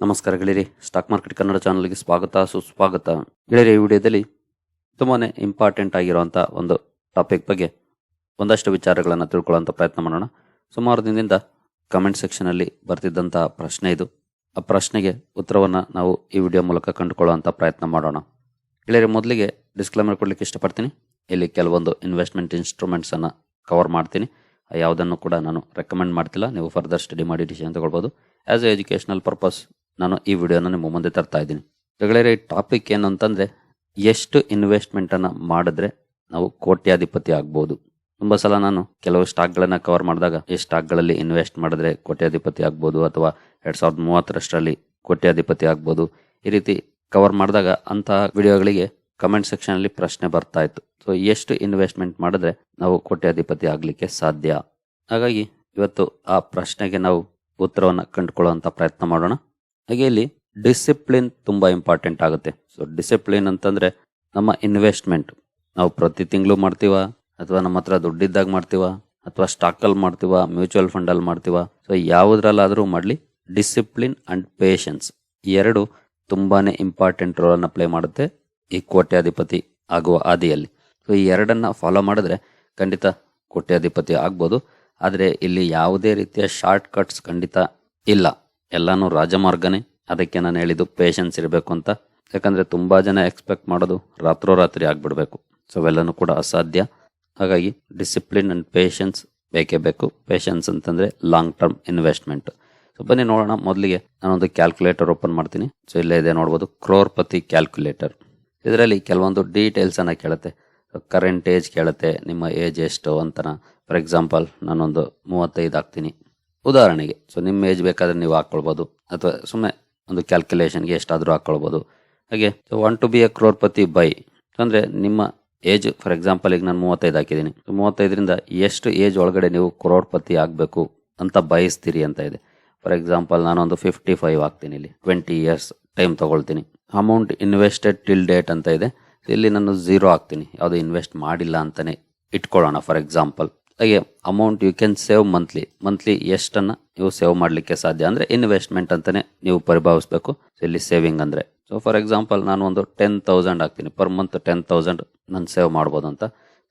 ನಮಸ್ಕಾರ ಗೆಳೆಯರಿ stock market Kannada ಚಾನಲ್ಗೆ ಸ್ವಾಗತ, ಸುಸ್ವಾಗತ. ಗೆಳೆಯರಿ, ಈ ವಿಡಿಯೋದಲ್ಲಿ ತುಂಬಾ ಇಂಪಾರ್ಟೆಂಟ್ ಆಗಿರುವಂಥ ಒಂದು ಟಾಪಿಕ್ ಬಗ್ಗೆ ಒಂದಷ್ಟು ವಿಚಾರಗಳನ್ನು ತಿಳ್ಕೊಳ್ಳೋಂಥ ಪ್ರಯತ್ನ ಮಾಡೋಣ. ಸುಮಾರು ದಿನದಿಂದ ಕಮೆಂಟ್ ಸೆಕ್ಷನಲ್ಲಿ ಬರ್ತಿದ್ದಂಥ ಪ್ರಶ್ನೆ ಇದು. ಆ ಪ್ರಶ್ನೆಗೆ ಉತ್ತರವನ್ನು ನಾವು ಈ ವಿಡಿಯೋ ಮೂಲಕ ಕಂಡುಕೊಳ್ಳುವಂಥ ಪ್ರಯತ್ನ ಮಾಡೋಣ. ಗೆಳೆಯರಿ, ಮೊದಲಿಗೆ ಡಿಸ್ಕ್ಲೈಮರ್ ಕೊಡಲಿಕ್ಕೆ ಇಷ್ಟಪಡ್ತೀನಿ. ಇಲ್ಲಿ ಕೆಲವೊಂದು ಇನ್ವೆಸ್ಟ್ಮೆಂಟ್ ಇನ್ಸ್ಟ್ರೂಮೆಂಟ್ಸನ್ನು ಕವರ್ ಮಾಡ್ತೀನಿ. ಯಾವುದನ್ನು ಕೂಡ ನಾನು ರೆಕಮೆಂಡ್ ಮಾಡ್ತಿಲ್ಲ. ನೀವು ಫರ್ದರ್ ಸ್ಟಡಿ ಮಾಡಿ ಡಿಸಿಷನ್ ತಗೊಳ್ಬೋದು. ಆ್ಯಸ್ ಎ ಎಜುಕೇಷನಲ್ ಪರ್ಪಸ್ ನಾನು ಈ ವಿಡಿಯೋನ ನಿಮ್ಮ ಮುಂದೆ ತರ್ತಾ ಇದ್ದೀನಿ. ಗೆಳೆಯರೆ ಟಾಪಿಕ್ ಏನು ಅಂತಂದರೆ ಎಷ್ಟು ಇನ್ವೆಸ್ಟ್ಮೆಂಟನ್ನು ಮಾಡಿದ್ರೆ ನಾವು ಕೋಟ್ಯಾಧಿಪತಿ ಆಗ್ಬೋದು. ತುಂಬ ಸಲ ನಾನು ಕೆಲವು ಸ್ಟಾಕ್ಗಳನ್ನು ಕವರ್ ಮಾಡಿದಾಗ, ಈ ಸ್ಟಾಕ್ಗಳಲ್ಲಿ ಇನ್ವೆಸ್ಟ್ ಮಾಡಿದ್ರೆ ಕೋಟ್ಯಾಧಿಪತಿ ಆಗ್ಬೋದು ಅಥವಾ ಎರಡು ಸಾವಿರದ ಮೂವತ್ತರಷ್ಟರಲ್ಲಿ ಕೋಟ್ಯಾಧಿಪತಿ ಆಗ್ಬೋದು. ಈ ರೀತಿ ಕವರ್ ಮಾಡಿದಾಗ ಅಂತಹ ವಿಡಿಯೋಗಳಿಗೆ ಕಮೆಂಟ್ ಸೆಕ್ಷನಲ್ಲಿ ಪ್ರಶ್ನೆ ಬರ್ತಾ ಇತ್ತು. ಸೊ ಎಷ್ಟು ಇನ್ವೆಸ್ಟ್ಮೆಂಟ್ ಮಾಡಿದ್ರೆ ನಾವು ಕೋಟ್ಯಾಧಿಪತಿ ಆಗಲಿಕ್ಕೆ ಸಾಧ್ಯ? ಹಾಗಾಗಿ, ಇವತ್ತು ಆ ಪ್ರಶ್ನೆಗೆ ನಾವು ಉತ್ತರವನ್ನು ಕಂಡುಕೊಳ್ಳುವಂಥ ಪ್ರಯತ್ನ ಮಾಡೋಣ. ಹಾಗೆ ಇಲ್ಲಿ ಡಿಸಿಪ್ಲಿನ್ ತುಂಬಾ ಇಂಪಾರ್ಟೆಂಟ್ ಆಗುತ್ತೆ. ಸೊ ಡಿಸಿಪ್ಲಿನ್ ಅಂತಂದ್ರೆ ನಮ್ಮ ಇನ್ವೆಸ್ಟ್ಮೆಂಟ್. ನಾವು ಪ್ರತಿ ತಿಂಗಳು ಮಾಡ್ತೀವ, ಅಥವಾ ನಮ್ಮ ಹತ್ರ ದುಡ್ಡಿದ್ದಾಗ ಮಾಡ್ತೀವ, ಅಥವಾ ಸ್ಟಾಕಲ್ಲಿ ಮಾಡ್ತೀವ, ಮ್ಯೂಚುವಲ್ ಫಂಡಲ್ಲಿ ಮಾಡ್ತೀವ. ಸೊ ಯಾವುದ್ರಲ್ಲಾದರೂ ಮಾಡಲಿ, ಡಿಸಿಪ್ಲಿನ್ ಅಂಡ್ ಪೇಷನ್ಸ್. ಎರಡು ತುಂಬಾನೇ ಇಂಪಾರ್ಟೆಂಟ್ ರೋಲ್ ಅನ್ನ ಪ್ಲೇ ಮಾಡುತ್ತೆ ಈ ಕೋಟ್ಯಾಧಿಪತಿ ಆಗುವ ಹಾದಿಯಲ್ಲಿ. ಸೊ ಈ ಎರಡನ್ನ ಫಾಲೋ ಮಾಡಿದ್ರೆ ಖಂಡಿತ ಕೋಟ್ಯಾಧಿಪತಿ ಆಗ್ಬೋದು. ಆದರೆ ಇಲ್ಲಿ ಯಾವುದೇ ರೀತಿಯ ಶಾರ್ಟ್ ಕಟ್ಸ್ ಖಂಡಿತ ಇಲ್ಲ. ಎಲ್ಲಾನು ರಾಜಮಾರ್ಗನೇ. ಅದಕ್ಕೆ ನಾನು ಹೇಳಿದ್ದು ಪೇಷನ್ಸ್ ಇರಬೇಕು ಅಂತ. ಯಾಕಂದರೆ ತುಂಬ ಜನ ಎಕ್ಸ್ಪೆಕ್ಟ್ ಮಾಡೋದು ರಾತ್ರೋರಾತ್ರಿ ಆಗಿಬಿಡಬೇಕು. ಸೊ ಅವೆಲ್ಲನೂ ಕೂಡ ಅಸಾಧ್ಯ. ಹಾಗಾಗಿ ಡಿಸಿಪ್ಲಿನ್ ಆ್ಯಂಡ್ ಪೇಷನ್ಸ್ ಬೇಕೇ ಬೇಕು. ಪೇಷನ್ಸ್ ಅಂತಂದರೆ ಲಾಂಗ್ ಟರ್ಮ್ ಇನ್ವೆಸ್ಟ್ಮೆಂಟ್ ಸೊ ಬನ್ನಿ ನೋಡೋಣ. ಮೊದಲಿಗೆ ನಾನೊಂದು ಕ್ಯಾಲ್ಕುಲೇಟರ್ ಓಪನ್ ಮಾಡ್ತೀನಿ. ಸೊ ಇಲ್ಲೇ ಇದೆ ನೋಡ್ಬೋದು. ಕ್ರೋರ್ಪತಿ ಕ್ಯಾಲ್ಕುಲೇಟರ್ ಇದರಲ್ಲಿ ಕೆಲವೊಂದು ಡೀಟೇಲ್ಸನ್ನು ಕೇಳುತ್ತೆ. ಕರೆಂಟ್ ಏಜ್ ಕೇಳುತ್ತೆ. ನಿಮ್ಮ ಏಜ್ ಎಷ್ಟು ಅಂತನ ಫಾರ್ ಎಕ್ಸಾಂಪಲ್ ನಾನೊಂದು ಮೂವತ್ತೈದು ಹಾಕ್ತೀನಿ ಉದಾಹರಣೆಗೆ ಸೊ ನಿಮ್ಮ ಏಜ್ ಬೇಕಾದ್ರೆ ನೀವು ಹಾಕ್ಕೊಳ್ಬೋದು ಅಥವಾ ಸುಮ್ಮನೆ ಒಂದು ಕ್ಯಾಲ್ಕುಲೇಷನ್ಗೆ ಎಷ್ಟಾದರೂ ಹಾಕ್ಕೊಳ್ಬೋದು ಹಾಗೆ want to be a crorepati by ಅಂದರೆ ನಿಮ್ಮ ಏಜ್ ಫಾರ್ ಎಕ್ಸಾಂಪಲ್ ಈಗ ನಾನು ಮೂವತ್ತೈದು ಹಾಕಿದ್ದೀನಿ ಮೂವತ್ತೈದರಿಂದ ಎಷ್ಟು ಏಜ್ ಒಳಗಡೆ ನೀವು ಕ್ರೋರ್ಪತಿ ಆಗಬೇಕು ಅಂತ ಬಯಸ್ತೀರಿ ಅಂತ ಇದೆ. ಫಾರ್ ಎಕ್ಸಾಂಪಲ್ ನಾನೊಂದು ಫಿಫ್ಟಿ ಫೈವ್ ಹಾಕ್ತೀನಿ ಇಲ್ಲಿ ಟ್ವೆಂಟಿ ಇಯರ್ಸ್ ಟೈಮ್ ತೊಗೊಳ್ತೀನಿ. ಅಮೌಂಟ್ ಇನ್ವೆಸ್ಟೆಡ್ ಟಿಲ್ ಡೇಟ್ ಅಂತ ಇದೆ. ಇಲ್ಲಿ ನಾನು ಝೀರೋ ಹಾಕ್ತೀನಿ, ಯಾವುದು ಇನ್ವೆಸ್ಟ್ ಮಾಡಿಲ್ಲ ಅಂತಲೇ ಇಟ್ಕೊಳ್ಳೋಣ ಫಾರ್ ಎಕ್ಸಾಂಪಲ್ ಹಾಗೆ amount you can save monthly monthly ಎಷ್ಟನ್ನ ನೀವು ಸೇವ್ ಮಾಡಲಿಕ್ಕೆ ಸಾಧ್ಯ ಅಂದ್ರೆ ಇನ್ವೆಸ್ಟ್ಮೆಂಟ್ ಅಂತಲೇ ನೀವು ಪರಿಭಾವಿಸಬೇಕು. ಇಲ್ಲಿ ಸೇವಿಂಗ್ ಅಂದ್ರೆ. ಸೊ ಫಾರ್ ಎಕ್ಸಾಂಪಲ್ ನಾನು ಒಂದು ಟೆನ್ ತೌಸಂಡ್ ಹಾಕ್ತೀನಿ. ಪರ್ ಮಂತ್ ಟೆನ್ ತೌಸಂಡ್ ನಾನು ಸೇವ್ ಮಾಡ್ಬೋದು ಅಂತ.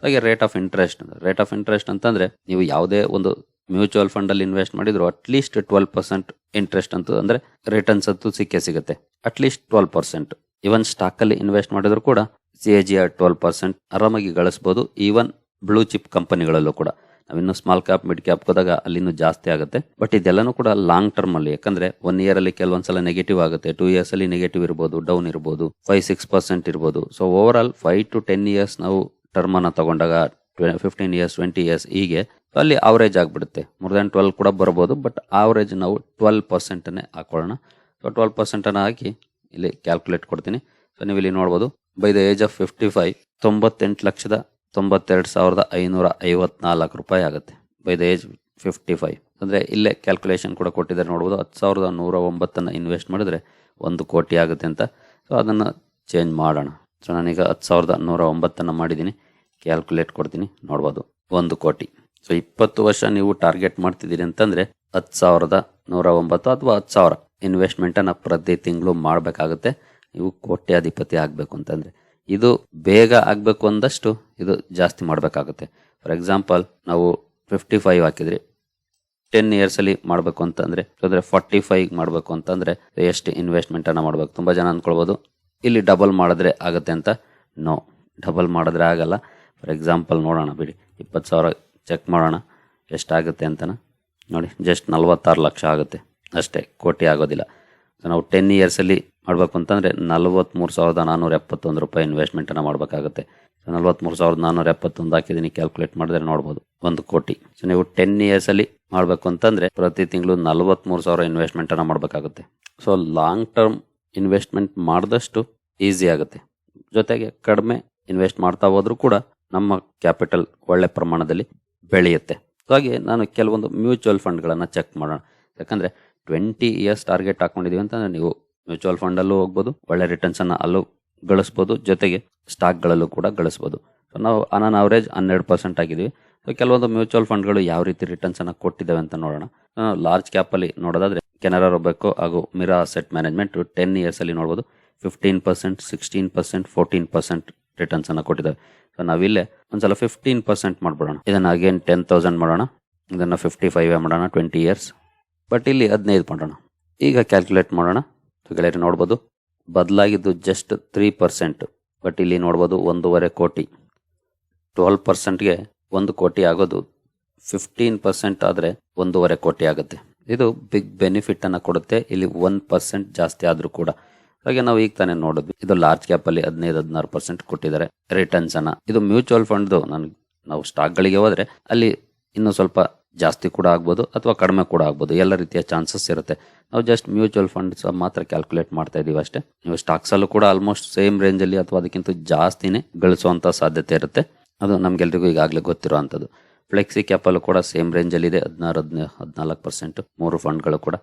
ಹಾಗೆ rate of interest rate of interest ಅಂತಂದ್ರೆ ನೀವು ಯಾವುದೇ ಒಂದು ಮ್ಯೂಚುವಲ್ ಫಂಡ್ ಅಲ್ಲಿ ಇನ್ವೆಸ್ಟ್ ಮಾಡಿದ್ರು at least twelve percent interest ಅಂತೂ ಅಂದ್ರೆ ರಿಟರ್ನ್ಸ್ ಅಂತೂ ಸಿಕ್ಕೇ ಸಿಗುತ್ತೆ. At least twelve percent even stock ಅಲ್ಲಿ ಇನ್ವೆಸ್ಟ್ ಮಾಡಿದ್ರು ಕೂಡ C A G R twelve percent ಆರಾಮಾಗಿ ಗಳಿಸಬಹುದು ಈವನ್ ಬ್ಲೂ ಚಿಪ್ ಕಂಪನಿಗಳಲ್ಲೂ ಕೂಡ. ನಾವಿನ್ನು ಸ್ಮಾಲ್ ಕ್ಯಾಪ್ ಮಿಡ್ ಕ್ಯಾಪ್ ಹೋದಾಗ ಅಲ್ಲಿನೂ ಜಾಸ್ತಿ ಆಗುತ್ತೆ. ಬಟ್ ಇದೆಲ್ಲನೂ ಕೂಡ ಲಾಂಗ್ ಟರ್ಮ್ ಅಲ್ಲಿ, ಯಾಕಂದ್ರೆ ಒನ್ ಇಯರ್ ಅಲ್ಲಿ ಕೆಲವೊಂದ್ಸಲ ನೆಗೆಟಿವ್ ಆಗುತ್ತೆ. ಟೂ ಇಯರ್ಸ್ ಅಲ್ಲಿ ನೆಗೆಟಿವ್ ಇರ್ಬೋದು ಡೌನ್ ಇರ್ಬೋದು ಫೈವ್ ಸಿಕ್ಸ್ ಪರ್ಸೆಂಟ್ ಇರ್ಬೋದು. So over all five to ten years ನಾವು ಟರ್ಮ್ ಅನ್ನ ತಗೊಂಡಾಗ ಫಿಫ್ಟೀನ್ ಇಯರ್ಸ್ ಟ್ವೆಂಟಿ ಇಯರ್ಸ್ ಹೀಗೆ ಅಲ್ಲಿ ಅವರೇಜ್ ಆಗಿಬಿಡುತ್ತೆ. ಮೋರ್ ದನ್ ಟ್ವೆಲ್ ಕೂಡ ಬರ್ಬೋದು ಬಟ್ ಆವರೇಜ್ ನಾವು ಟ್ವೆಲ್ ಪರ್ಸೆಂಟನ್ನೇ ಹಾಕೊಳ್ಳೋಣ. ಸೊ ಟ್ವೆಲ್ ಪರ್ಸೆಂಟನ್ನು ಹಾಕಿ ಇಲ್ಲಿ ಕ್ಯಾಲ್ಕುಲೇಟ್ ಕೊಡ್ತೀನಿ. ಸೊ ನೀವು ಇಲ್ಲಿ ನೋಡ್ಬೋದು by the age of fifty five ತೊಂಬತ್ತೆಂಟು ಲಕ್ಷದ ತೊಂಬತ್ತೆರಡು ಸಾವಿರದ ಐನೂರ ಐವತ್ನಾಲ್ಕು ರೂಪಾಯಿ ಆಗುತ್ತೆ. By the age fifty five ಅಂದರೆ ಇಲ್ಲೇ ಕ್ಯಾಲ್ಕುಲೇಷನ್ ಕೂಡ ಕೊಟ್ಟಿದ್ದಾರೆ ನೋಡ್ಬೋದು. ಹತ್ತು ಸಾವಿರದ ನೂರ ಒಂಬತ್ತನ್ನು ಇನ್ವೆಸ್ಟ್ ಮಾಡಿದ್ರೆ ಒಂದು ಕೋಟಿ ಆಗುತ್ತೆ ಅಂತ. ಸೊ ಅದನ್ನು ಚೇಂಜ್ ಮಾಡೋಣ. ಸೊ ನಾನೀಗ ಹತ್ತು ಸಾವಿರದ ನೂರ ಒಂಬತ್ತನ್ನು ಮಾಡಿದ್ದೀನಿ. ಕ್ಯಾಲ್ಕುಲೇಟ್ ಕೊಡ್ತೀನಿ. ನೋಡ್ಬೋದು. ಒಂದು ಕೋಟಿ. ಸೊ ಇಪ್ಪತ್ತು ವರ್ಷ ನೀವು ಟಾರ್ಗೆಟ್ ಮಾಡ್ತಿದ್ದೀರಿ ಅಂತಂದರೆ ಹತ್ತು ಸಾವಿರದ ನೂರ ಒಂಬತ್ತು ಅಥವಾ ಹತ್ತು ಸಾವಿರ ಇನ್ವೆಸ್ಟ್ಮೆಂಟನ್ನು ಪ್ರತಿ ತಿಂಗಳು ಮಾಡಬೇಕಾಗುತ್ತೆ. ನೀವು ಕೋಟ್ಯಾಧಿಪತಿ ಆಗಬೇಕು ಅಂತಂದ್ರೆ. ಇದು ಬೇಗ ಆಗಬೇಕು ಅಂದಷ್ಟು ಇದು ಜಾಸ್ತಿ ಮಾಡಬೇಕಾಗುತ್ತೆ. ಫಾರ್ ಎಕ್ಸಾಂಪಲ್ ನಾವು ಫಿಫ್ಟಿ ಫೈವ್ ಹಾಕಿದ್ರಿ ಟೆನ್ ಇಯರ್ಸಲ್ಲಿ ಮಾಡಬೇಕು ಅಂತಂದ್ರೆ ಅಂದರೆ ಫಾರ್ಟಿ ಫೈವ್ ಮಾಡಬೇಕು ಅಂತಂದ್ರೆ ಎಷ್ಟು ಇನ್ವೆಸ್ಟ್ಮೆಂಟ್ ಅನ್ನ ಮಾಡಬೇಕು? ತುಂಬಾ ಜನ ಅಂದ್ಕೊಳ್ಬೋದು ಇಲ್ಲಿ ಡಬಲ್ ಮಾಡಿದ್ರೆ ಆಗುತ್ತೆ ಅಂತ ನೋ ಡಬಲ್ ಮಾಡಿದ್ರೆ ಆಗಲ್ಲ. ಫಾರ್ ಎಕ್ಸಾಂಪಲ್ ನೋಡೋಣ ಬಿಡಿ, ಇಪ್ಪತ್ತು ಸಾವಿರ ಚೆಕ್ ಮಾಡೋಣ, ಎಷ್ಟಾಗುತ್ತೆ ಅಂತನ? ನೋಡಿ ಜಸ್ಟ್ ನಲ್ವತ್ತಾರು ಲಕ್ಷ ಆಗುತ್ತೆ. ಅಷ್ಟೇ, ಕೋಟಿ ಆಗೋದಿಲ್ಲ. ನಾವು ಟೆನ್ ಇಯರ್ಸಲ್ಲಿ ಮಾಡಬೇಕು ಅಂತಂದರೆ ನಲ್ವತ್ತ್ಮೂರು ಸಾವಿರದ ನಾನ್ನೂರ ಎಪ್ಪತ್ತೊಂದು ರೂಪಾಯಿ ಇನ್ವೆಸ್ಟ್ಮೆಂಟನ್ನು ಮಾಡಬೇಕಾಗುತ್ತೆ. ಸೊ ನಲ್ವತ್ತ್ಮೂರು ಸಾವಿರದ ನಾನ್ನೂರ ಎಪ್ಪತ್ತೊಂದು ಹಾಕಿದ್ದೀನಿ ಕ್ಯಾಲ್ಕುಲೇಟ್ ಮಾಡಿದ್ರೆ ನೋಡ್ಬೋದು, ಒಂದು ಕೋಟಿ. ಸೊ ನೀವು ಟೆನ್ ಇಯರ್ಸಲ್ಲಿ ಮಾಡಬೇಕು ಅಂತಂದರೆ ಪ್ರತಿ ತಿಂಗಳು ನಲ್ವತ್ತ್ಮೂರು ಸಾವಿರ ಇನ್ವೆಸ್ಟ್ಮೆಂಟನ್ನು ಮಾಡಬೇಕಾಗುತ್ತೆ. ಸೊ ಲಾಂಗ್ ಟರ್ಮ್ ಇನ್ವೆಸ್ಟ್ಮೆಂಟ್ ಮಾಡಿದಷ್ಟು ಈಸಿ ಆಗುತ್ತೆ. ಜೊತೆಗೆ ಕಡಿಮೆ ಇನ್ವೆಸ್ಟ್ ಮಾಡ್ತಾ ಹೋದರೂ ಕೂಡ ನಮ್ಮ ಕ್ಯಾಪಿಟಲ್ ಒಳ್ಳೆ ಪ್ರಮಾಣದಲ್ಲಿ ಬೆಳೆಯುತ್ತೆ. ಹಾಗೆ ನಾನು ಕೆಲವೊಂದು ಮ್ಯೂಚುವಲ್ ಫಂಡ್ಗಳನ್ನು ಚೆಕ್ ಮಾಡೋಣ. ಯಾಕಂದ್ರೆ ಟ್ವೆಂಟಿ ಇಯರ್ಸ್ ಟಾರ್ಗೆಟ್ ಹಾಕೊಂಡಿದೀವಿ ಅಂತಂದ್ರೆ ನೀವು ಮ್ಯೂಚುವಲ್ ಫಂಡಲ್ಲೂ ಹೋಗ್ಬೋದು, ಒಳ್ಳೆ ರಿಟರ್ನ್ಸ್ ಅನ್ನ ಅಲ್ಲೂ ಗಳಿಸ್ಬೋದು, ಜೊತೆಗೆ ಸ್ಟಾಕ್ಗಳಲ್ಲೂ ಕೂಡ ಗಳಿಸ್ಬೋದು. ಸೊ ನಾವು ಅನಾನ್ ಅವರೇಜ್ ಹನ್ನೆರಡು ಪರ್ಸೆಂಟ್ ಆಗಿದ್ವಿ. ಸೊ ಕೆಲವೊಂದು ಮ್ಯೂಚುವಲ್ ಫಂಡ್ಗಳು ಯಾವ ರೀತಿ ರಿಟರ್ನ್ಸ್ ಅನ್ನ ಕೊಟ್ಟಿದ್ದಾವೆ ಅಂತ ನೋಡೋಣ. ಲಾರ್ಜ್ ಕ್ಯಾಪ್ ಅಲ್ಲಿ ನೋಡೋದಾದ್ರೆ ಕೆನರಾ ರೊಬೆಕೋ ಹಾಗೂ Mirae asset management ten years ಅಲ್ಲಿ ನೋಡಬಹುದು fifteen percent sixteen percent fourteen percent returns ಅನ್ನ ಕೊಟ್ಟಿದ್ದಾವೆ ಸೊ ನಾವಿಲ್ಲೇ ಒಂದ್ಸಲ ಫಿಫ್ಟೀನ್ ಪರ್ಸೆಂಟ್ ಮಾಡ್ಬಿಡೋಣ. ಇದನ್ನ ಅಗೇನ್ ಟೆನ್ ತೌಸಂಡ್ ಮಾಡೋಣ. ಇದನ್ನ ಫಿಫ್ಟಿ ಫೈವ್ ಮಾಡೋಣ ಟ್ವೆಂಟಿ ಇಯರ್ಸ್ ಬಟ್ ಇಲ್ಲಿ ಹದಿನೈದು ಮಾಡೋಣ ಈಗ ಕ್ಯಾಲ್ಕುಲೇಟ್ ಮಾಡೋಣ. ಗೆಳೆಯರು ನೋಡ್ಬೋದು, ಬದಲಾಗಿದ್ದು ಜಸ್ಟ್ ತ್ರೀ ಪರ್ಸೆಂಟ್ ಬಟ್ ಇಲ್ಲಿ ನೋಡ್ಬೋದು ಒಂದೂವರೆ ಕೋಟಿ. ಟ್ವೆಲ್ ಪರ್ಸೆಂಟ್ಗೆ ಒಂದು ಕೋಟಿ ಆಗೋದು ಫಿಫ್ಟೀನ್ ಪರ್ಸೆಂಟ್ ಆದರೆ ಒಂದೂವರೆ ಕೋಟಿ ಆಗುತ್ತೆ. ಇದು ಬಿಗ್ ಬೆನಿಫಿಟನ್ನು ಕೊಡುತ್ತೆ. ಇಲ್ಲಿ ಒನ್ ಪರ್ಸೆಂಟ್ ಜಾಸ್ತಿ ಆದರೂ ಕೂಡ. ಹಾಗೆ ನಾವು ಈಗ ತಾನೇ ನೋಡಿದ್ವಿ, ಇದು ಲಾರ್ಜ್ ಕ್ಯಾಪಲ್ಲಿ ಹದಿನೈದು, ಹದಿನಾರು ಪರ್ಸೆಂಟ್ ಕೊಟ್ಟಿದ್ದಾರೆ ರಿಟರ್ನ್ಸ್ ಅನ್ನ. ಇದು ಮ್ಯೂಚುವಲ್ ಫಂಡ್ದು ನನಗೆ ನಾವು ಸ್ಟಾಕ್ಗಳಿಗೆ ಹೋದರೆ, ಅಲ್ಲಿ ಇನ್ನೂ ಸ್ವಲ್ಪ ಜಾಸ್ತಿ ಕೂಡ ಆಗ್ಬೋದು ಅಥವಾ ಕಡಿಮೆ ಕೂಡ ಆಗ್ಬೋದು. ಎಲ್ಲ ರೀತಿಯ ಚಾನ್ಸಸ್ ಇರುತ್ತೆ. ನಾವು ಜಸ್ಟ್ ಮ್ಯೂಚುವಲ್ ಫಂಡ್ಸ್ ಮಾತ್ರ ಕ್ಯಾಲ್ಕುಲೇಟ್ ಮಾಡ್ತಾ ಇದೀವಿ ಅಷ್ಟೇ. ನೀವು ಸ್ಟಾಕ್ಸಲ್ಲೂ ಕೂಡ ಆಲ್ಮೋಸ್ಟ್ ಸೇಮ್ ರೇಂಜಲ್ಲಿ ಅಥವಾ ಅದಕ್ಕಿಂತ ಜಾಸ್ತಿನೇ ಗಳಿಸುವಂಥ ಸಾಧ್ಯತೆ ಇರುತ್ತೆ. ಅದು ನಮಗೆಲ್ರಿಗೂ ಈಗಾಗಲೇ ಗೊತ್ತಿರುವಂಥದ್ದು ಫ್ಲೆಕ್ಸಿ ಕ್ಯಾಪಲ್ಲೂ ಕೂಡ ಸೇಮ್ ರೇಂಜಲ್ಲಿದೆ ಹದಿನಾರು, ಹದಿನ, ಹದಿನಾಲ್ಕು ಪರ್ಸೆಂಟ್ ಮೂರು ಫಂಡ್ಗಳು ಕೂಡ.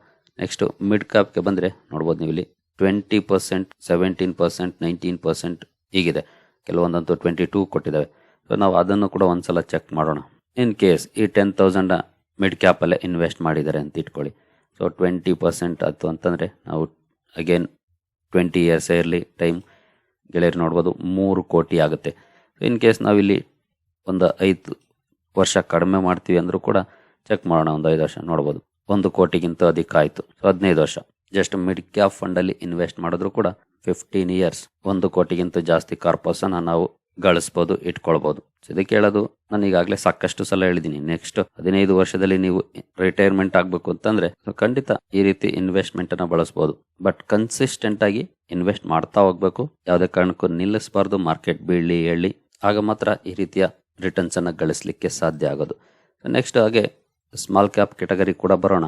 ನೆಕ್ಸ್ಟು ಮಿಡ್ ಕ್ಯಾಪ್ಗೆ ಬಂದರೆ ನೋಡ್ಬೋದು ನೀವು ಇಲ್ಲಿ twenty percent seventeen percent nineteen percent ಹೀಗಿದೆ. ಕೆಲವೊಂದಂತೂ ಟ್ವೆಂಟಿ ಟೂ ಕೊಟ್ಟಿದ್ದಾವೆ. ಸೊ ನಾವು ಅದನ್ನು ಕೂಡ ಒಂದ್ಸಲ ಚೆಕ್ ಮಾಡೋಣ. ಇನ್ ಕೇಸ್ ಈ ಟೆನ್ ತೌಸಂಡ್ ಮಿಡ್ ಕ್ಯಾಪಲ್ಲೇ ಇನ್ವೆಸ್ಟ್ ಮಾಡಿದ್ದಾರೆ ಅಂತ ಇಟ್ಕೊಳ್ಳಿ. ಸೊ ಟ್ವೆಂಟಿ ಪರ್ಸೆಂಟ್ ಆಯ್ತು ಅಂತಂದರೆ ನಾವು ಅಗೇನ್ ಟ್ವೆಂಟಿ ಇಯರ್ಸ್ ಇರಲಿ ಟೈಮ್ ಗೆಳೆಯರು ನೋಡ್ಬೋದು, ಮೂರು ಕೋಟಿ ಆಗುತ್ತೆ. ಇನ್ ಕೇಸ್ ನಾವಿಲ್ಲಿ ಒಂದು ಐದು ವರ್ಷ ಕಡಿಮೆ ಮಾಡ್ತೀವಿ ಅಂದರೂ ಕೂಡ ಚೆಕ್ ಮಾಡೋಣ, ಒಂದು ಐದು ವರ್ಷ ನೋಡ್ಬೋದು. ಒಂದು ಕೋಟಿಗಿಂತ ಅಧಿಕ ಆಯಿತು ಸೊ ಹದಿನೈದು ವರ್ಷ. ಜಸ್ಟ್ ಮಿಡ್ ಕ್ಯಾಪ್ ಫಂಡಲ್ಲಿ ಇನ್ವೆಸ್ಟ್ ಮಾಡಿದ್ರು ಕೂಡ ಫಿಫ್ಟೀನ್ ಇಯರ್ಸ್ ಒಂದು ಕೋಟಿಗಿಂತ ಜಾಸ್ತಿ ಕಾರ್ಪಸನ್ನು ನಾವು ಗಳಿಸ್ಬೋದು, ಇಟ್ಕೊಳ್ಬೋದು. ಇದಕ್ಕೆ ಹೇಳೋದು ನಾನು ಈಗಾಗಲೇ ಸಾಕಷ್ಟು ಸಲ ಹೇಳಿದ್ದೀನಿ ನೆಕ್ಸ್ಟ್ ಹದಿನೈದು ವರ್ಷದಲ್ಲಿ ನೀವು ರಿಟೈರ್ಮೆಂಟ್ ಆಗಬೇಕು ಅಂತಂದ್ರೆ ಖಂಡಿತ ಈ ರೀತಿ ಇನ್ವೆಸ್ಟ್ಮೆಂಟ್ ಅನ್ನ ಬಳಸಬಹುದು ಬಟ್ ಕನ್ಸಿಸ್ಟೆಂಟ್ ಆಗಿ ಇನ್ವೆಸ್ಟ್ ಮಾಡ್ತಾ ಹೋಗ್ಬೇಕು. ಯಾವುದೇ ಕಾರಣಕ್ಕೂ ನಿಲ್ಲಿಸಬಾರ್ದು ಮಾರ್ಕೆಟ್ ಬೀಳಿ ಹೇಳಿ ಆಗ ಮಾತ್ರ ಈ ರೀತಿಯ ರಿಟರ್ನ್ಸ್ ಅನ್ನ ಗಳಿಸಲಿಕ್ಕೆ ಸಾಧ್ಯ ಆಗೋದು. ನೆಕ್ಸ್ಟ್ ಹಾಗೆ ಸ್ಮಾಲ್ ಕ್ಯಾಪ್ ಕೆಟಗರಿ ಕೂಡ ಬರೋಣ.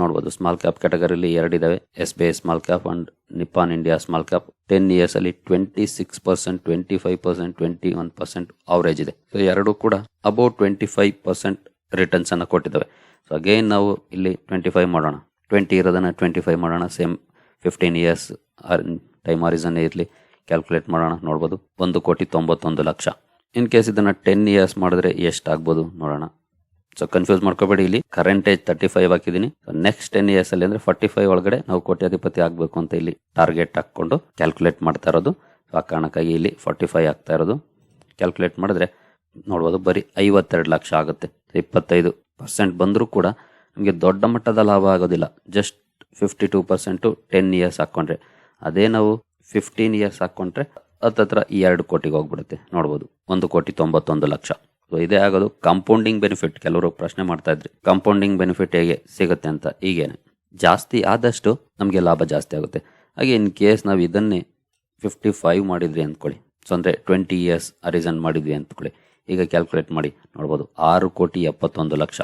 ನೋಡ್ಬೋದು ಸ್ಮಾಲ್ ಕ್ಯಾಪ್ ಕ್ಯಾಟಗರಿಲಿ ಎರಡಿದಾವೆ S B I small cap and Nippon India small cap ten years ಅಲ್ಲಿ twenty six percent twenty five percent twenty one percent average ಇದೆ. ಸೊ ಎರಡು ಕೂಡ above twenty five percent returns ಅನ್ನು ಕೊಟ್ಟಿದ್ದಾವೆ ಸೊ ಅಗೇನ್ ನಾವು ಇಲ್ಲಿ twenty five ಮಾಡೋಣ. Twenty ಇರೋದನ್ನ ಟ್ವೆಂಟಿ ಫೈವ್ ಮಾಡೋಣ same fifteen years time horizon ಇರಲಿ ಕ್ಯಾಲ್ಕುಲೇಟ್ ಮಾಡೋಣ, ನೋಡ್ಬೋದು. ಒಂದು ಕೋಟಿ ತೊಂಬತ್ತೊಂದು ಲಕ್ಷ. ಇನ್ ಕೇಸ್ ಇದನ್ನ ಟೆನ್ ಇಯರ್ಸ್ ಮಾಡಿದ್ರೆ ಎಷ್ಟಾಗ್ಬೋದು ನೋಡೋಣ. ಸೊ ಕನ್ಫ್ಯೂಸ್ ಮಾಡ್ಕೋಬೇಡಿ ಇಲ್ಲಿ. ಕರೆಂಟ್ ಏಜ್ ತರ್ಟಿ ಫೈವ್ ಹಾಕಿದೀನಿ ನೆಕ್ಸ್ಟ್ ಟೆನ್ ಇಯರ್ಸ್ ಅಲ್ಲಿ ಅಂದ್ರೆ ಫಾರ್ಟಿ ಫೈವ್ ಒಳಗಡೆ ನಾವು ಕೋಟ್ಯಾಧಿಪತಿ ಆಗಬೇಕು ಅಂತ ಇಲ್ಲಿ ಟಾರ್ಗೆಟ್ ಹಾಕೊಂಡು ಕ್ಯಾಲ್ಕುಲೇಟ್ ಮಾಡ್ತಾ ಇರೋದು. ಆ ಕಾರಣಕ್ಕಾಗಿ ಇಲ್ಲಿ ಫಾರ್ಟಿ ಫೈವ್ ಆಗ್ತಾ ಇರೋದು. ಕ್ಯಾಲ್ಕುಲೇಟ್ ಮಾಡಿದ್ರೆ ನೋಡ್ಬೋದು ಬರೀ ಐವತ್ತೆರಡು ಲಕ್ಷ ಆಗುತ್ತೆ. ಇಪ್ಪತ್ತೈದು ಪರ್ಸೆಂಟ್ ಬಂದರೂ ಕೂಡ ನಮಗೆ ದೊಡ್ಡ ಮಟ್ಟದ ಲಾಭ ಆಗೋದಿಲ್ಲ. Just fifty two percent ten years ಹಾಕ್ಕೊಂಡ್ರೆ ಅದೇ ನಾವು ಫಿಫ್ಟೀನ್ ಇಯರ್ಸ್ ಹಾಕ್ಕೊಂಡ್ರೆ ಹತ್ತತ್ರ ಎರಡು ಕೋಟಿಗೆ ಹೋಗ್ಬಿಡುತ್ತೆ. ನೋಡ್ಬೋದು. ಒಂದು ಕೋಟಿ ತೊಂಬತ್ತೊಂದು ಲಕ್ಷ. ಸೊ ಇದೇ ಆಗೋದು ಕಾಂಪೌಂಡಿಂಗ್ ಬೆನಿಫಿಟ್ ಕೆಲವರು ಪ್ರಶ್ನೆ ಮಾಡ್ತಾ ಇದ್ರಿ. ಕಾಂಪೌಂಡಿಂಗ್ ಬೆನಿಫಿಟ್ ಹೇಗೆ ಸಿಗುತ್ತೆ ಅಂತ ಈಗೇನೆ. ಜಾಸ್ತಿ ಆದಷ್ಟು ನಮಗೆ ಲಾಭ ಜಾಸ್ತಿ ಆಗುತ್ತೆ. ಹಾಗೆ ಇನ್ ಕೇಸ್ ನಾವು ಇದನ್ನೇ ಫಿಫ್ಟಿ ಫೈವ್ ಮಾಡಿದ್ರಿ ಅಂದ್ಕೊಳ್ಳಿ. ಸೊ ಅಂದರೆ ಟ್ವೆಂಟಿ ಇಯರ್ಸ್ ಅರಿಸನ್ ಮಾಡಿದ್ವಿ ಅಂದ್ಕೊಳ್ಳಿ. ಈಗ ಕ್ಯಾಲ್ಕುಲೇಟ್ ಮಾಡಿ ನೋಡ್ಬೋದು. ಆರು ಕೋಟಿ ಎಪ್ಪತ್ತೊಂದು ಲಕ್ಷ.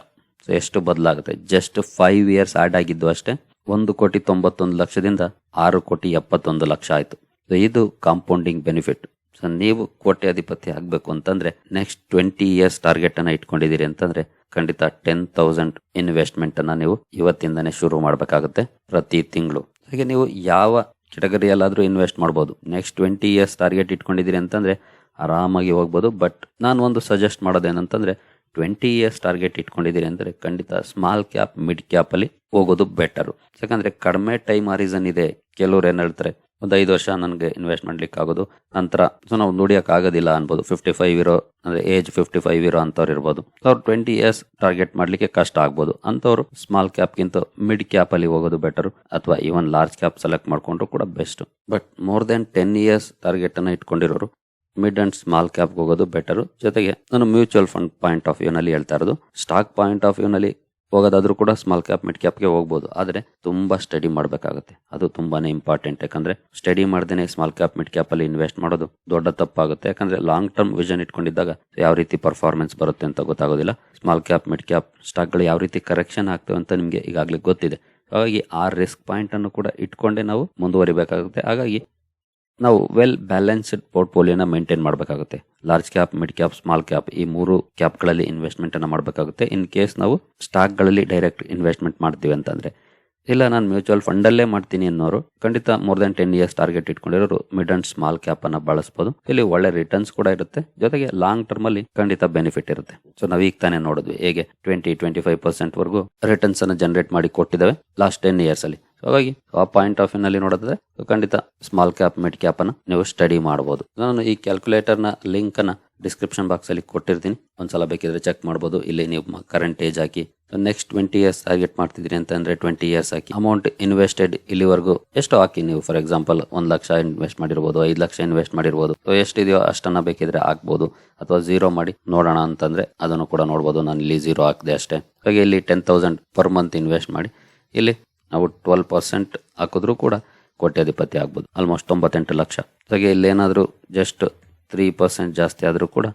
ಸೊ ಎಷ್ಟು ಬದಲಾಗುತ್ತೆ? ಜಸ್ಟ್ ಫೈವ್ ಇಯರ್ಸ್ ಆ್ಯಡ್ ಆಗಿದ್ದು ಅಷ್ಟೇ ಒಂದು ಕೋಟಿ ತೊಂಬತ್ತೊಂದು ಲಕ್ಷದಿಂದ ಆರು ಕೋಟಿ ಎಪ್ಪತ್ತೊಂದು ಲಕ್ಷ ಆಯಿತು. ಸೊ ಇದು ಕಾಂಪೌಂಡಿಂಗ್ ಬೆನಿಫಿಟ್ ಸೊ ನೀವು ಕೋಟ್ಯಾಧಿಪತಿ ಆಗಬೇಕು ಅಂತಂದ್ರೆ ನೆಕ್ಸ್ಟ್ ಟ್ವೆಂಟಿ ಇಯರ್ಸ್ ಟಾರ್ಗೆಟ್ ಅನ್ನ ಇಟ್ಕೊಂಡಿದ್ದೀರಿ ಅಂತಂದ್ರೆ ಖಂಡಿತ ಟೆನ್ ತೌಸಂಡ್ ಇನ್ವೆಸ್ಟ್ಮೆಂಟ್ ಅನ್ನ ನೀವು ಇವತ್ತಿಂದನೇ ಶುರು ಮಾಡಬೇಕಾಗುತ್ತೆ ಪ್ರತಿ ತಿಂಗಳು. ಹಾಗೆ ನೀವು ಯಾವ ಕೆಟಗರಿಯಲ್ಲಾದರೂ ಇನ್ವೆಸ್ಟ್ ಮಾಡ್ಬೋದು. ನೆಕ್ಸ್ಟ್ ಟ್ವೆಂಟಿ ಇಯರ್ಸ್ ಟಾರ್ಗೆಟ್ ಇಟ್ಕೊಂಡಿದ್ದೀರಿ ಅಂತಂದ್ರೆ ಆರಾಮಾಗಿ ಹೋಗ್ಬೋದು. ಬಟ್ ನಾನು ಒಂದು ಸಜೆಸ್ಟ್ ಮಾಡೋದೇನಂತಂದ್ರೆ ಟ್ವೆಂಟಿ ಇಯರ್ಸ್ ಟಾರ್ಗೆಟ್ ಇಟ್ಕೊಂಡಿದ್ದೀರಿ ಅಂದರೆ ಖಂಡಿತ ಸ್ಮಾಲ್ ಕ್ಯಾಪ್ ಮಿಡ್ ಕ್ಯಾಪಲ್ಲಿ ಹೋಗೋದು ಬೆಟರು ಯಾಕಂದರೆ ಕಡಿಮೆ ಟೈಮ್ ಆರಿಸನ್ ಇದೆ. ಕೆಲವ್ರು ಏನು ಹೇಳ್ತಾರೆ? ಒಂದು ಐದು ವರ್ಷ ನನಗೆ ಇನ್ವೆಸ್ಟ್ ಮಾಡ್ಲಿಕ್ಕೆ ಆಗೋದು ನಂತರ ಸೊ ನಾವು ದುಡಿಯೋಕ್ಕಾಗೋದಿಲ್ಲ ಅನ್ಬೋದು. ಫಿಫ್ಟಿ ಫೈವ್ ಇರೋ, ಅಂದ್ರೆ ಏಜ್ ಫಿಫ್ಟಿ ಫೈವ್ ಇರೋ ಅಂತವ್ರು ಇರ್ಬೋದು. ಅವ್ರು ಟ್ವೆಂಟಿ ಇಯರ್ಸ್ ಟಾರ್ಗೆಟ್ ಮಾಡ್ಲಿಕ್ಕೆ ಕಷ್ಟ ಆಗ್ಬೋದು. ಅಂತವ್ರು ಸ್ಮಾಲ್ ಕ್ಯಾಪ್ಗಿಂತ ಮಿಡ್ ಕ್ಯಾಪ್ ಅಲ್ಲಿ ಹೋಗೋದು ಬೆಟರ್ ಅಥವಾ ಈವನ್ ಲಾರ್ಜ್ ಕ್ಯಾಪ್ ಸೆಲೆಕ್ಟ್ ಮಾಡಿಕೊಂಡ್ರು ಕೂಡ best but more than ten years target ಅನ್ನ ಇಟ್ಕೊಂಡಿರೋರು ಮಿಡ್ ಅಂಡ್ ಸ್ಮಾಲ್ ಕ್ಯಾಪ್ ಹೋಗೋದು ಬೆಟರ್ ಜೊತೆಗೆ, ನಾನು mutual fund point of view ನಲ್ಲಿ ಹೇಳ್ತಾ ಇರೋದು. ಸ್ಟಾಕ್ ಪಾಯಿಂಟ್ ಆಫ್ ವ್ಯೂ ನಲ್ಲಿ ಹೋಗೋದಾದ್ರೂ ಕೂಡ ಸ್ಮಾಲ್ ಕ್ಯಾಪ್ ಮಿಡ್ ಕ್ಯಾಪ್ಗೆ ಹೋಗ್ಬೋದು. ಆದರೆ ತುಂಬ ಸ್ಟಡಿ ಮಾಡಬೇಕಾಗುತ್ತೆ. ಅದು ತುಂಬಾನೇ ಇಂಪಾರ್ಟೆಂಟ್ ಯಾಕಂದ್ರೆ ಸ್ಟಡಿ ಮಾಡ್ದೇನೆ ಸ್ಮಾಲ್ ಕ್ಯಾಪ್ ಮಿಡ್ ಕ್ಯಾಪ್ ಅಲ್ಲಿ ಇನ್ವೆಸ್ಟ್ ಮಾಡೋದು ದೊಡ್ಡ ತಪ್ಪಾಗುತ್ತೆ. ಯಾಕಂದ್ರೆ ಲಾಂಗ್ ಟರ್ಮ್ ವಿಷನ್ ಇಟ್ಕೊಂಡಿದ್ದಾಗ ಯಾವ ರೀತಿ ಪರ್ಫಾರ್ಮೆನ್ಸ್ ಬರುತ್ತೆ ಅಂತ ಗೊತ್ತಾಗೋದಿಲ್ಲ. ಸ್ಮಾಲ್ ಕ್ಯಾಪ್ ಮಿಡ್ ಕ್ಯಾಪ್ ಸ್ಟಾಕ್ಗಳು ಯಾವ ರೀತಿ ಕರೆಕ್ಷನ್ ಆಗ್ತವೆ ಅಂತ ನಿಮಗೆ ಈಗಾಗಲೇ ಗೊತ್ತಿದೆ. ಹಾಗಾಗಿ ಆ ರಿಸ್ಕ್ ಪಾಯಿಂಟ್ ಅನ್ನು ಕೂಡ ಇಟ್ಕೊಂಡೇ ನಾವು ಮುಂದುವರಿಬೇಕಾಗುತ್ತೆ. ಹಾಗಾಗಿ ನಾವು ವೆಲ್ ಬ್ಯಾಲೆನ್ಸ್ಡ್ ಪೋರ್ಟ್ಫೋಲಿಯೋನ ಮೇಂಟೈನ್ ಮಾಡಬೇಕಾಗುತ್ತೆ. Large cap mid cap small cap ಈ ಮೂರು ಕ್ಯಾಪ್ಗಳಲ್ಲಿ ಇನ್ವೆಸ್ಟ್ಮೆಂಟ್ ಅನ್ನು ಮಾಡಬೇಕಾಗುತ್ತೆ. ಇನ್ ಕೇಸ್ ನಾವು ಸ್ಟಾಕ್ಗಳಲ್ಲಿ ಡೈರೆಕ್ಟ್ ಇನ್ವೆಸ್ಟ್ಮೆಂಟ್ ಮಾಡ್ತೀವಿ ಅಂತಂದ್ರೆ. ಇಲ್ಲ, ನಾನು ಮ್ಯೂಚುವಲ್ ಫಂಡಲ್ಲೇ ಮಾಡ್ತೀನಿ ಅನ್ನೋರು ಖಂಡಿತ more than ten years target ಇಟ್ಕೊಂಡಿರೋರು mid and small cap ಅನ್ನ ಬಳಸಬಹುದು ಇಲ್ಲಿ ಒಳ್ಳೆ ರಿಟರ್ನ್ಸ್ ಕೂಡ ಇರುತ್ತೆ. ಜೊತೆಗೆ ಲಾಂಗ್ ಟರ್ಮ್ ಅಲ್ಲಿ ಖಂಡಿತ ಬೆನಿಫಿಟ್ ಇರುತ್ತೆ. ಸೊ ನಾವು ಈಗ ತಾನೇ ನೋಡಿದ್ವಿ ಹೇಗೆ ಟ್ವೆಂಟಿ ಟ್ವೆಂಟಿ ಫೈವ್ ಪರ್ಸೆಂಟ್ ವರೆಗೂ ರಿಟರ್ನ್ಸ್ ಅನ್ನು ಜನರೇಟ್ ಮಾಡಿ ಕೊಟ್ಟಿದ್ದಾವೆ ಲಾಸ್ಟ್ ಟೆನ್ ಇಯರ್ಸ್ ಅಲ್ಲಿ. ಹಾಗಾಗಿ, ಆ ಪಾಯಿಂಟ್ ಆಫ್ನಲ್ಲಿ ನೋಡಿದ್ರೆ ಖಂಡಿತ ಸ್ಮಾಲ್ ಕ್ಯಾಪ್ ಮಿಡ್ ಕ್ಯಾಪ್ ಅನ್ನ ನೀವು ಸ್ಟಡಿ ಮಾಡಬಹುದು ನಾನು ಈ ಕ್ಯಾಲ್ಕುಲೇಟರ್ನ ಲಿಂಕ್ ಅನ್ನ ಡಿಸ್ಕ್ರಿಪ್ಷನ್ ಬಾಕ್ಸ್ ಅಲ್ಲಿ ಕೊಟ್ಟಿರ್ತೀನಿ. ಒಂದ್ಸಲ ಬೇಕಿದ್ರೆ ಚೆಕ್ ಮಾಡಬಹುದು ಇಲ್ಲಿ ನೀವು ಕರೆಂಟ್ ಏಜ್ ಹಾಕಿ ನೆಕ್ಸ್ಟ್ ಟ್ವೆಂಟಿ ಇಯರ್ಸ್ ಟಾರ್ಗೆಟ್ ಮಾಡ್ತಿದ್ರಿ ಅಂತಂದ್ರೆ ಟ್ವೆಂಟಿ ಇಯರ್ಸ್ ಹಾಕಿ ಅಮೌಂಟ್ ಇನ್ವೆಸ್ಟೆಡ್ ಇಲ್ಲಿವರೆಗೂ ಎಷ್ಟು ಹಾಕಿ ನೀವು? ಫಾರ್ ಎಕ್ಸಾಂಪಲ್ ಒಂದ್ ಲಕ್ಷ ಇನ್ವೆಸ್ಟ್ ಮಾಡಿರ್ಬೋದು, ಐದು ಲಕ್ಷ ಇನ್ವೆಸ್ಟ್ ಮಾಡಿರ್ಬೋದು. ಎಷ್ಟಿದೆಯೋ ಅಷ್ಟನ್ನ ಬೇಕಿದ್ರೆ ಹಾಕ್ಬೋದು. ಅಥವಾ ಝೀರೋ ಮಾಡಿ ನೋಡೋಣ ಅಂತಂದ್ರೆ ಅದನ್ನು ಕೂಡ ನೋಡ್ಬೋದು. ನಾನು ಇಲ್ಲಿ ಝೀರೋ ಹಾಕಿದೆ ಅಷ್ಟೇ. ಹಾಗೆ ಇಲ್ಲಿ ten thousand per month invest ಮಾಡಿ, ಇಲ್ಲಿ ನಾವು ಟ್ವೆಲ್ ಪರ್ಸೆಂಟ್ ಹಾಕಿದ್ರೂ ಕೂಡ ಕೋಟ್ಯಾಧಿಪತಿ ಆಗ್ಬೋದು. ಆಲ್ಮೋಸ್ಟ್ ತೊಂಬತ್ತೆಂಟು ಲಕ್ಷ. ಹಾಗೆ ಇಲ್ಲೇನಾದರೂ ಜಸ್ಟ್ ತ್ರೀ ಪರ್ಸೆಂಟ್ ಜಾಸ್ತಿ ಆದರೂ ಕೂಡ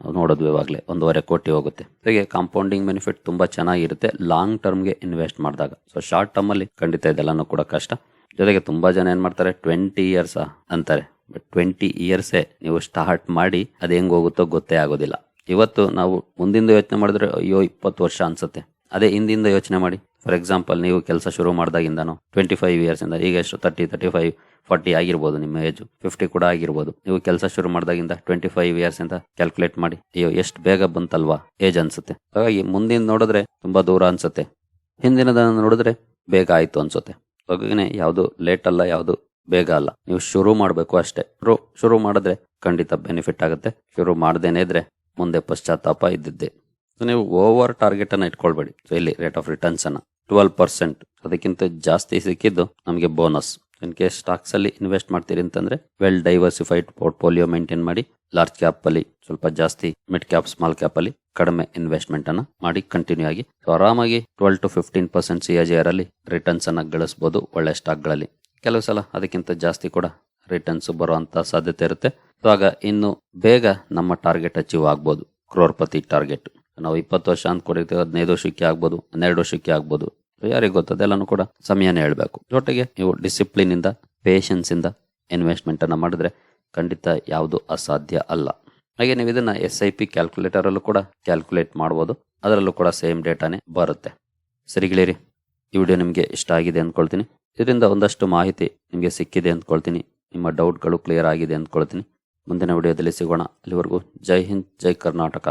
ನಾವು ನೋಡೋದು ಇವಾಗಲೇ ಒಂದೂವರೆ ಕೋಟಿ ಹೋಗುತ್ತೆ. ಹಾಗೆ ಕಾಂಪೌಂಡಿಂಗ್ ಬೆನಿಫಿಟ್ ತುಂಬ ಚೆನ್ನಾಗಿರುತ್ತೆ. ಲಾಂಗ್ ಟರ್ಮ್ಗೆ ಇನ್ವೆಸ್ಟ್ ಮಾಡಿದಾಗ. ಸೊ ಶಾರ್ಟ್ ಟರ್ಮಲ್ಲಿ ಖಂಡಿತ ಇದೆಲ್ಲನೂ ಕೂಡ ಕಷ್ಟ. ಜೊತೆಗೆ ತುಂಬ ಜನ ಏನು ಮಾಡ್ತಾರೆ? ಟ್ವೆಂಟಿ ಇಯರ್ಸ್ ಅಂತಾರೆ. ಬಟ್ ಟ್ವೆಂಟಿ ಇಯರ್ಸೇ ನೀವು ಸ್ಟಾರ್ಟ್ ಮಾಡಿ ಅದು ಹೆಂಗೆ ಹೋಗುತ್ತೋ ಗೊತ್ತೇ ಆಗೋದಿಲ್ಲ. ಇವತ್ತು ನಾವು ಮುಂದಿಂದ ಯೋಚನೆ ಮಾಡಿದ್ರೆ ಅಯ್ಯೋ ಇಪ್ಪತ್ತು ವರ್ಷ ಅನಿಸುತ್ತೆ. ಅದೇ ಹಿಂದಿಂದ ಯೋಚನೆ ಮಾಡಿ. ಫಾರ್ ಎಕ್ಸಾಂಪಲ್ ನೀವು ಕೆಲಸ ಶುರು ಮಾಡಿದಾಗಿಂದನು ಟ್ವೆಂಟಿ ಫೈವ್ ಇಯರ್ಸ್ ಇಂದ ಈಗ ಎಷ್ಟು ತರ್ಟಿ ತರ್ಟಿ ಫೈವ್ ಫಾರ್ಟಿ ಆಗಿರ್ಬೋದು ನಿಮ್ಮ ಏಜ್ ಫಿಫ್ಟಿ ಕೂಡ ಆಗಿರ್ಬೋದು. ನೀವು ಕೆಲಸ ಶುರು ಮಾಡಿದಾಗಿಂದ ಟ್ವೆಂಟಿ ಫೈವ್ ಇಯರ್ಸ್ ಇಂದ ಕ್ಯಾಲ್ಕುಲೇಟ್ ಮಾಡಿ. ಅಯ್ಯೋ, ಎಷ್ಟು ಬೇಗ ಬಂತಲ್ವಾ? ಏಜ್ ಅನ್ಸುತ್ತೆ. ಹಾಗಾಗಿ ಮುಂದಿನ ನೋಡಿದ್ರೆ ತುಂಬಾ ದೂರ ಅನ್ಸುತ್ತೆ. ಹಿಂದಿನದನ್ನ ನೋಡಿದ್ರೆ ಬೇಗ ಆಯ್ತು ಅನ್ಸುತ್ತೆ. ಹಾಗಾಗಿ ಯಾವುದು ಲೇಟ್ ಅಲ್ಲ, ಯಾವುದು ಬೇಗ ಅಲ್ಲ. ನೀವು ಶುರು ಮಾಡಬೇಕು ಅಷ್ಟೇ. ಶುರು ಶುರು ಮಾಡಿದ್ರೆ ಖಂಡಿತ ಬೆನಿಫಿಟ್ ಆಗುತ್ತೆ. ಶುರು ಮಾಡದೇನೆ ಇದ್ರೆ ಮುಂದೆ ಪಶ್ಚಾತ್ತಾಪ ಇದ್ದಿದ್ದೆ. So, ನೀವು ಓವರ್ ಟಾರ್ಗೆಟ್ ಅನ್ನ ಇಟ್ಕೊಳ್ಬೇಡಿ. ಸೊ ಇಲ್ಲಿ ರೇಟ್ ಆಫ್ ರಿಟರ್ನ್ಸ್ ಅನ್ನ. ಟ್ವೆಲ್ ಪರ್ಸೆಂಟ್ ಅದಕ್ಕಿಂತ ಜಾಸ್ತಿ ಸಿಕ್ಕಿದ್ದು ನಮಗೆ ಬೋನಸ್ ಇನ್ ಕೇಸ್ ಸ್ಟಾಕ್ಸ್ ಅಲ್ಲಿ ಇನ್ವೆಸ್ಟ್ ಮಾಡ್ತೀರಿ ಅಂತಂದ್ರೆ ವೆಲ್ ಡೈವರ್ಸಿಫೈಡ್ ಪೋರ್ಟ್ಫೋಲಿಯೋ ಮೇಂಟೈನ್ ಮಾಡಿ ಲಾರ್ಜ್ ಕ್ಯಾಪ್ ಅಲ್ಲಿ ಸ್ವಲ್ಪ ಜಾಸ್ತಿ ಮಿಡ್ ಕ್ಯಾಪ್ ಸ್ಮಾಲ್ ಕ್ಯಾಪ್ ಅಲ್ಲಿ ಕಡಿಮೆ ಇನ್ವೆಸ್ಟ್ಮೆಂಟ್ ಅನ್ನ ಮಾಡಿ ಕಂಟಿನ್ಯೂ ಆಗಿ. ಸೊ ಆರಾಮಾಗಿ ಟ್ವೆಲ್ ಟು ಫಿಫ್ಟೀನ್ ಪರ್ಸೆಂಟ್ ಸಿ ಅಲ್ಲಿ ರಿಟರ್ನ್ಸ್ ಅನ್ನ ಗಳಿಸಬಹುದು ಒಳ್ಳೆ ಸ್ಟಾಕ್ಗಳಲ್ಲಿ. ಕೆಲವು ಸಲ ಅದಕ್ಕಿಂತ ಜಾಸ್ತಿ ಕೂಡ ರಿಟರ್ನ್ಸ್ ಬರುವಂತ ಸಾಧ್ಯತೆ ಇರುತ್ತೆ. ಸೊ ಆಗ ಇನ್ನು ಬೇಗ ನಮ್ಮ ಟಾರ್ಗೆಟ್ ಅಚೀವ್ ಆಗ್ಬೋದು. ಕ್ರೋರ್ಪತಿ ಟಾರ್ಗೆಟ್ ನಾವು ಇಪ್ಪತ್ತು ವರ್ಷ ಅಂತ ಕೊಡಿರ್ತೀವಿ ಹದಿನೈದು ವರ್ಷಕ್ಕೆ ಆಗ್ಬೋದು, ಹನ್ನೆರಡು ವರ್ಷಕ್ಕೆ ಆಗ್ಬೋದು. ಯಾರಿಗೆ ಗೊತ್ತದೆ? ಕೂಡ ಸಮಯನೇ ಹೇಳಬೇಕು. ಜೊತೆಗೆ ನೀವು ಡಿಸಿಪ್ಲಿನ್ ಇಂದ ಪೇಷನ್ಸ್ ಇಂದ ಇನ್ವೆಸ್ಟ್ಮೆಂಟ್ ಅನ್ನ ಮಾಡಿದ್ರೆ ಖಂಡಿತ ಯಾವುದು ಅಸಾಧ್ಯ ಅಲ್ಲ. ಹಾಗೆ ನೀವು ಇದನ್ನ ಎಸ್ ಐ ಪಿ ಕ್ಯಾಲ್ಕುಲೇಟರ್ ಅಲ್ಲೂ ಕೂಡ ಕ್ಯಾಲ್ಕುಲೇಟ್ ಮಾಡಬಹುದು ಅದರಲ್ಲೂ ಕೂಡ ಸೇಮ್ ಡೇಟಾನೇ ಬರುತ್ತೆ. ಸರಿಗಳಿರಿ ಈ ವಿಡಿಯೋ ನಿಮಗೆ ಇಷ್ಟ ಆಗಿದೆ ಅಂದ್ಕೊಳ್ತೀನಿ ಇದರಿಂದ ಒಂದಷ್ಟು ಮಾಹಿತಿ ನಿಮಗೆ ಸಿಕ್ಕಿದೆ ಅಂದ್ಕೊಳ್ತೀನಿ ನಿಮ್ಮ ಡೌಟ್ಗಳು ಕ್ಲಿಯರ್ ಆಗಿದೆ ಅಂದ್ಕೊಳ್ತೀನಿ ಮುಂದಿನ ವಿಡಿಯೋದಲ್ಲಿ ಸಿಗೋಣ. ಅಲ್ಲಿವರೆಗೂ ಜೈ ಹಿಂದ್, ಜೈ ಕರ್ನಾಟಕ.